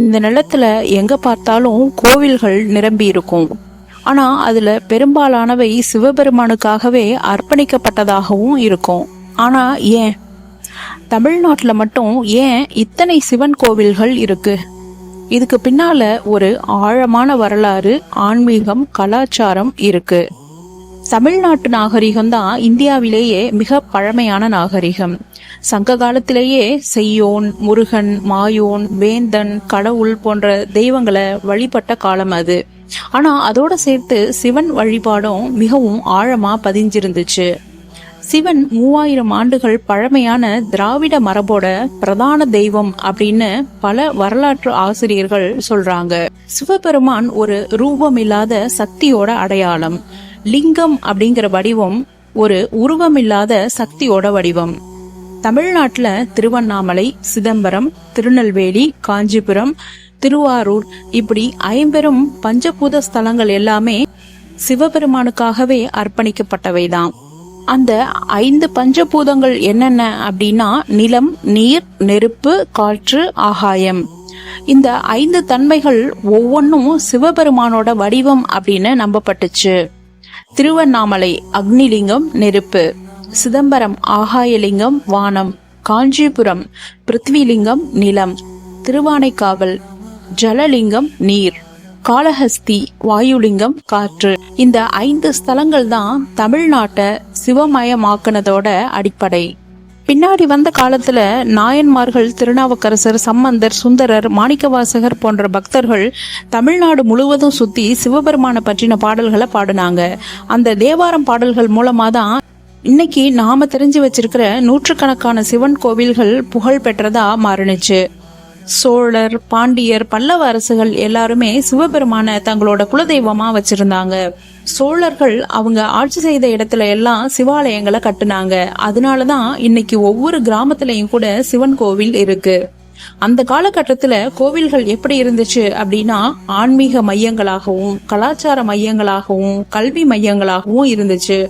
இந்த நிலத்துல எங்க பார்த்தாலும் கோவில்கள் நிரம்பி இருக்கும். ஆனா அதுல பெரும்பாலானவை சிவபெருமானுக்காகவே அர்ப்பணிக்கப்பட்டதாகவும் இருக்கும். ஆனா ஏன்? தமிழ்நாட்டுல மட்டும் ஏன் இத்தனை சிவன் கோவில்கள் இருக்கு? இதுக்கு பின்னால ஒரு ஆழமான வரலாறு ஆன்மீகம் கலாச்சாரம் இருக்கு. தமிழ்நாட்டு நாகரிகம் தான் இந்தியாவிலேயே மிக பழமையான நாகரிகம். சங்க காலத்திலேயே செய்யோன் முருகன் மாயோன் வேந்தன் கடவுள் போன்ற தெய்வங்களை வழிபட்ட காலம் அது. ஆனா அதோட சேர்த்து சிவன் வழிபாடும் மிகவும் ஆழமா பதிஞ்சிருந்துச்சு. சிவன் மூவாயிரம் ஆண்டுகள் பழமையான திராவிட மரபோட பிரதான தெய்வம் அப்படின்னு பல வரலாற்று ஆசிரியர்கள் சொல்றாங்க. சிவபெருமான் ஒரு ரூபமில்லாத சக்தியோட அடையாளம். லிங்கம் அப்படிங்கிற வடிவம் ஒரு உருவமில்லாத சக்தியோட வடிவம். தமிழ்நாட்டுல திருவண்ணாமலை சிதம்பரம் திருநெல்வேலி காஞ்சிபுரம் திருவாரூர் இப்படி ஐம்பெரும் பஞ்சபூத ஸ்தலங்கள் எல்லாமே சிவபெருமானுக்காகவே அர்ப்பணிக்கப்பட்டவைதான். அந்த ஐந்து பஞ்சபூதங்கள் என்னென்ன அப்படின்னா நிலம் நீர் நெருப்பு காற்று ஆகாயம். இந்த ஐந்து தன்மைகள் ஒவ்வொன்றும் சிவபெருமானோட வடிவம் அப்படின்னு நம்பப்பட்டுச்சு. திருவண்ணாமலை அக்னிலிங்கம் நெருப்பு சிதம்பரம் ஆகாயலிங்கம் வானம் காஞ்சிபுரம் பிருத்விலிங்கம் நிலம் திருவானைக்காவல் ஜலலிங்கம் நீர் காளஹஸ்தி வாயுலிங்கம் காற்று. இந்த ஐந்து ஸ்தலங்கள் தான் தமிழ்நாட்டை சிவமயமாக்குனதோட அடிப்படை. பின்னாடி வந்த காலத்துல நாயன்மார்கள் திருநாவுக்கரசர் சம்பந்தர் சுந்தரர் மாணிக்கவாசகர் போன்ற பக்தர்கள் தமிழ்நாடு முழுவதும் சுத்தி சிவபெருமான பற்றின பாடல்களை பாடினாங்க. அந்த தேவாரம் பாடல்கள் மூலமா தான் இன்னைக்கு நாம தெரிஞ்சு வச்சிருக்கிற நூற்றுக்கணக்கான சிவன் கோவில்கள் புகழ் பெற்றதா மாறுனுச்சு. சோழர் பாண்டியர் பல்லவ அரசுகள் எல்லாருமே சிவபெருமான தங்களோட குலதெய்வமா வச்சிருந்தாங்க. சோழர்கள் அவங்க ஆட்சி செய்த இடத்துல எல்லாம் சிவாலயங்களை கட்டுனாங்க. அதனாலதான் இன்னைக்கு ஒவ்வொரு கிராமத்திலையும் கூட சிவன் கோவில் இருக்கு. அந்த காலகட்டத்துல கோவில்கள் எப்படி இருந்துச்சு அப்படின்னா ஆன்மீக மையங்களாகவும் கலாச்சார மையங்களாகவும் கல்வி மையங்களாகவும் இருந்துச்சு.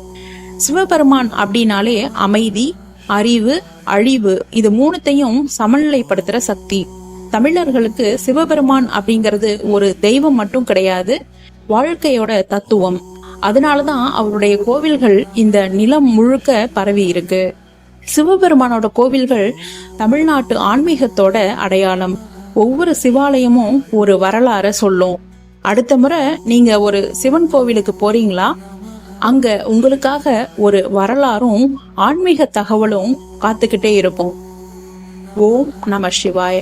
சிவபெருமான் அப்படின்னாலே அமைதி அறிவு அழிவு இது மூணுத்தையும் சமநிலைப்படுத்துற சக்தி. தமிழர்களுக்கு சிவபெருமான் அப்படிங்கிறது ஒரு தெய்வம் மட்டும் கிடையாது வாழ்க்கையோட தத்துவம். அதனாலதான் அவருடைய கோவில்கள் இந்த நிலம் முழுக்க பரவி இருக்கு. சிவபெருமானோட கோவில்கள் தமிழ்நாட்டு ஆன்மீகத்தோட அடையாளம். ஒவ்வொரு சிவாலயமும் ஒரு வரலாற சொல்லும். அடுத்த முறை நீங்க ஒரு சிவன் கோவிலுக்கு போறீங்களா? அங்க உங்களுக்காக ஒரு வரலாறும் ஆன்மீக தகவலும் காத்துக்கிட்டே இருப்போம். ஓம் நம சிவாய.